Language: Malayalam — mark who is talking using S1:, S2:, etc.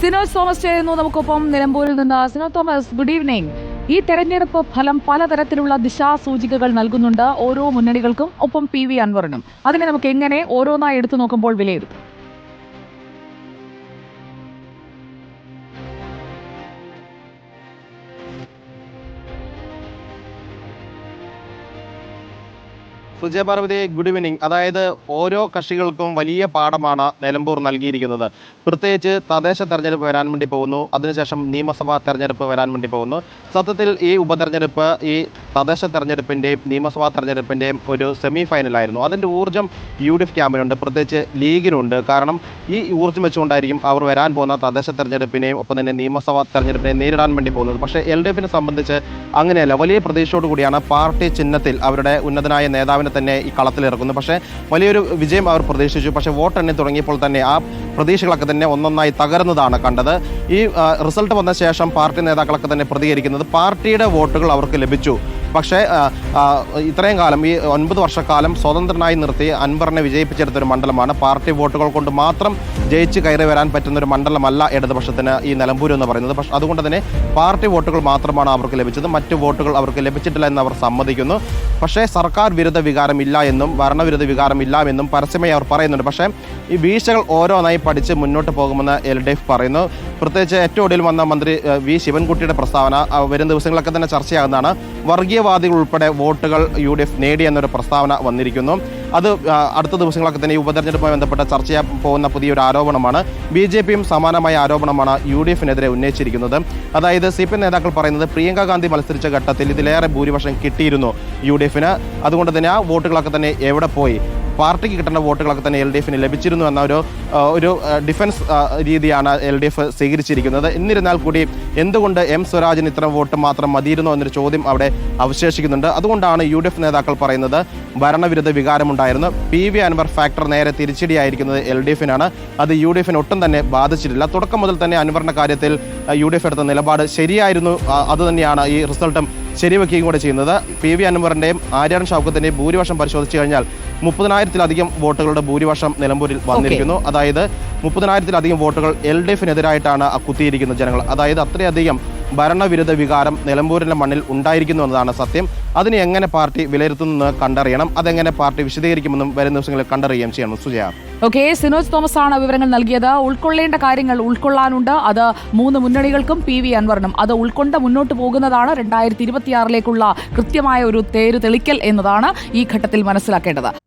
S1: സിനോജ് തോമസ് ചെയ്യുന്നു നമുക്കൊപ്പം നിലമ്പൂരിൽ നിന്ന്. സിനോ തോമസ് ഗുഡ് ഈവനിങ് ഈ തെരഞ്ഞെടുപ്പ് ഫലം പലതരത്തിലുള്ള ദിശാസൂചികകൾ നൽകുന്നുണ്ട്. ഓരോ മുന്നണികൾക്കും ഒപ്പം പി വി അൻവറിനും. അതിനെ നമുക്ക് എങ്ങനെ ഓരോന്നായി എടുത്തു നോക്കുമ്പോൾ വിലയിരുത്തും?
S2: സുജയ പാർവതി ഗുഡ് ഈവനിങ് അതായത് ഓരോ കക്ഷികൾക്കും വലിയ പാഠമാണ് നിലമ്പൂർ നൽകിയിരിക്കുന്നത്. പ്രത്യേകിച്ച് തദ്ദേശ തെരഞ്ഞെടുപ്പ് വരാൻ വേണ്ടി പോകുന്നു. അതിനുശേഷം നിയമസഭാ തെരഞ്ഞെടുപ്പ് വരാൻ വേണ്ടി പോകുന്നു. സത്യത്തിൽ ഈ ഉപതെരഞ്ഞെടുപ്പ് ഈ തദ്ദേശ തെരഞ്ഞെടുപ്പിന്റെയും നിയമസഭാ തെരഞ്ഞെടുപ്പിന്റെയും ഒരു സെമി ഫൈനലായിരുന്നു അതിന്റെ ഊർജം യു ഡി എഫ് ക്യാമ്പിനുണ്ട് പ്രത്യേകിച്ച് ലീഗിനുണ്ട്. കാരണം ഈ ഊർജം വെച്ചുകൊണ്ടായിരിക്കും അവർ വരാൻ പോകുന്ന തദ്ദേശ തെരഞ്ഞെടുപ്പിനെയും ഒപ്പം തന്നെ നിയമസഭാ തെരഞ്ഞെടുപ്പിനെയും നേരിടാൻ വേണ്ടി പോകുന്നത്. പക്ഷേ എൽ ഡി എഫിനെ സംബന്ധിച്ച് അങ്ങനെയല്ല. വലിയ പ്രതീക്ഷയോട് കൂടിയാണ് പാർട്ടി ചിഹ്നത്തിൽ അവരുടെ ഉന്നതനായ നേതാവിനെ തന്നെ ഈ കളത്തിലിറക്കുന്നത് പക്ഷേ വലിയൊരു വിജയം അവർ പ്രതീക്ഷിച്ചു. പക്ഷേ വോട്ട് വോട്ടെണ്ണി തുടങ്ങിയപ്പോൾ തന്നെ ആ പ്രതീക്ഷകളൊക്കെ തന്നെ ഒന്നൊന്നായി തകർന്നതാണ് കണ്ടത്. ഈ റിസൾട്ട് വന്ന ശേഷം പാർട്ടി നേതാക്കളൊക്കെ തന്നെ പ്രതികരിക്കുന്നത് പാർട്ടിയുടെ വോട്ടുകൾ അവർക്ക് ലഭിച്ചു. പക്ഷേ ഇത്രയും കാലം ഈ ഒൻപത് വർഷക്കാലം സ്വതന്ത്രനായി നിർത്തി അൻവറിനെ വിജയിപ്പിച്ചെടുത്ത ഒരു മണ്ഡലമാണ്. പാർട്ടി വോട്ടുകൾ കൊണ്ട് മാത്രം ജയിച്ച് കയറി വരാൻ പറ്റുന്ന ഒരു മണ്ഡലമല്ല ഇടതുപക്ഷത്തിന് ഈ നിലമ്പൂർ എന്ന് പറയുന്നത്. പക്ഷേ അതുകൊണ്ട് തന്നെ പാർട്ടി വോട്ടുകൾ മാത്രമാണ് അവർക്ക് ലഭിച്ചത്. മറ്റു വോട്ടുകൾ അവർക്ക് ലഭിച്ചിട്ടില്ല എന്ന് അവർ സമ്മതിക്കുന്നു. പക്ഷേ സർക്കാർ വിരുദ്ധ വികാരമില്ല എന്നും ഭരണവിരുദ്ധ വികാരമില്ല എന്നും പരസ്യമായി അവർ പറയുന്നുണ്ട്. പക്ഷേ ഈ വീഴ്ചകൾ ഓരോന്നായി പഠിച്ച് മുന്നോട്ട് പോകുമെന്ന് എൽ ഡി എഫ് പറയുന്നു. പ്രത്യേകിച്ച് ഏറ്റവും ഒടുവിൽ വന്ന മന്ത്രി വി ശിവൻകുട്ടിയുടെ പ്രസ്താവന വരും ദിവസങ്ങളൊക്കെ തന്നെ ചർച്ചയാകുന്നതാണ്. വർഗീയവാദികൾ ഉൾപ്പെടെ വോട്ടുകൾ യു ഡി എഫ് നേടിയെന്നൊരു പ്രസ്താവന വന്നിരിക്കുന്നു. അത് അടുത്ത ദിവസങ്ങളൊക്കെ തന്നെ ഈ ഉപതെരഞ്ഞെടുപ്പുമായി ബന്ധപ്പെട്ട ചർച്ച ചെയ്യാൻ പോകുന്ന പുതിയൊരു ആരോപണമാണ്. ബി ജെ പിയും സമാനമായ ആരോപണമാണ് യു ഡി എഫിനെതിരെ ഉന്നയിച്ചിരിക്കുന്നത്. അതായത് സി പി എം നേതാക്കൾ പറയുന്നത് പ്രിയങ്ക ഗാന്ധി മത്സരിച്ച ഘട്ടത്തിൽ ഇതിലേറെ ഭൂരിപക്ഷം കിട്ടിയിരുന്നു യു ഡി എഫിന്. അതുകൊണ്ട് തന്നെ ആ വോട്ടുകളൊക്കെ തന്നെ എവിടെ പോയി? പാർട്ടിക്ക് കിട്ടേണ്ട വോട്ടുകളൊക്കെ തന്നെ എൽ ഡി എഫിന് ലഭിച്ചിരുന്നു എന്ന ഒരു ഒരു ഡിഫൻസ് രീതിയാണ് എൽ ഡി എഫ് സ്വീകരിച്ചിരിക്കുന്നത്. എന്നിരുന്നാൽ കൂടി എന്തുകൊണ്ട് എം സ്വരാജിന് ഇത്ര വോട്ട് മാത്രം മതിയിരുന്നു എന്നൊരു ചോദ്യം അവിടെ അവശേഷിക്കുന്നുണ്ട്. അതുകൊണ്ടാണ് യു ഡി എഫ് നേതാക്കൾ പറയുന്നത് ഭരണവിരുദ്ധ വികാരമുണ്ടായിരുന്നു. പി വി അൻവർ ഫാക്ടർ നേരെ തിരിച്ചടിയായിരിക്കുന്നത് എൽ ഡി എഫിനാണ്. അത് യു ഡി എഫിന് ഒട്ടും തന്നെ ബാധിച്ചിട്ടില്ല. തുടക്കം മുതൽ തന്നെ അൻവറിന്റെ കാര്യത്തിൽ യു ഡി എഫ് എടുത്ത നിലപാട് ശരിയായിരുന്നു. അതുതന്നെയാണ് ഈ റിസൾട്ടും ശരിവെക്കുകയും കൂടെ ചെയ്യുന്നത്. പി വി അൻവറിന്റെയും ആര്യാൻ ഷൗക്കത്തിന്റെയും ഭൂരിപക്ഷം പരിശോധിച്ചു കഴിഞ്ഞാൽ മുപ്പതിനായിരത്തിലധികം വോട്ടുകളുടെ ഭൂരിപക്ഷം നിലമ്പൂരിൽ വന്നിരിക്കുന്നു. അതായത് മുപ്പതിനായിരത്തിലധികം വോട്ടുകൾ എൽ ഡി എഫിനെതിരായിട്ടാണ് കുത്തിയിരിക്കുന്നത് ജനങ്ങൾ. അതായത് അത്രയധികം ഭരണവിരുദ്ധ വികാരം നിലമ്പൂരിന്റെ മണ്ണിൽ ഉണ്ടായിരിക്കുന്നു എന്നതാണ് സത്യം. അതിനെ എങ്ങനെ പാർട്ടി വിലയിരുത്തുന്നത് കണ്ടറിയണം. അതെങ്ങനെ പാർട്ടി വിശദീകരിക്കുമെന്നും വരും ദിവസങ്ങളിൽ കണ്ടറിയുകയും ചെയ്യണം. സുജയ.
S1: ഓക്കെ സിനോജ് തോമസ് ആണ് വിവരങ്ങൾ നൽകിയത്. ഉൾക്കൊള്ളേണ്ട കാര്യങ്ങൾ ഉൾക്കൊള്ളാനുണ്ട്. അത് മൂന്ന് മുന്നണികൾക്കും പി വി അൻവറിനും. അത് ഉൾക്കൊണ്ട് മുന്നോട്ട് പോകുന്നതാണ് രണ്ടായിരത്തി ഇരുപത്തിയാറിലേക്കുള്ള കൃത്യമായ ഒരു തേര് തെളിക്കൽ എന്നതാണ് ഈ ഘട്ടത്തിൽ മനസ്സിലാക്കേണ്ടത്.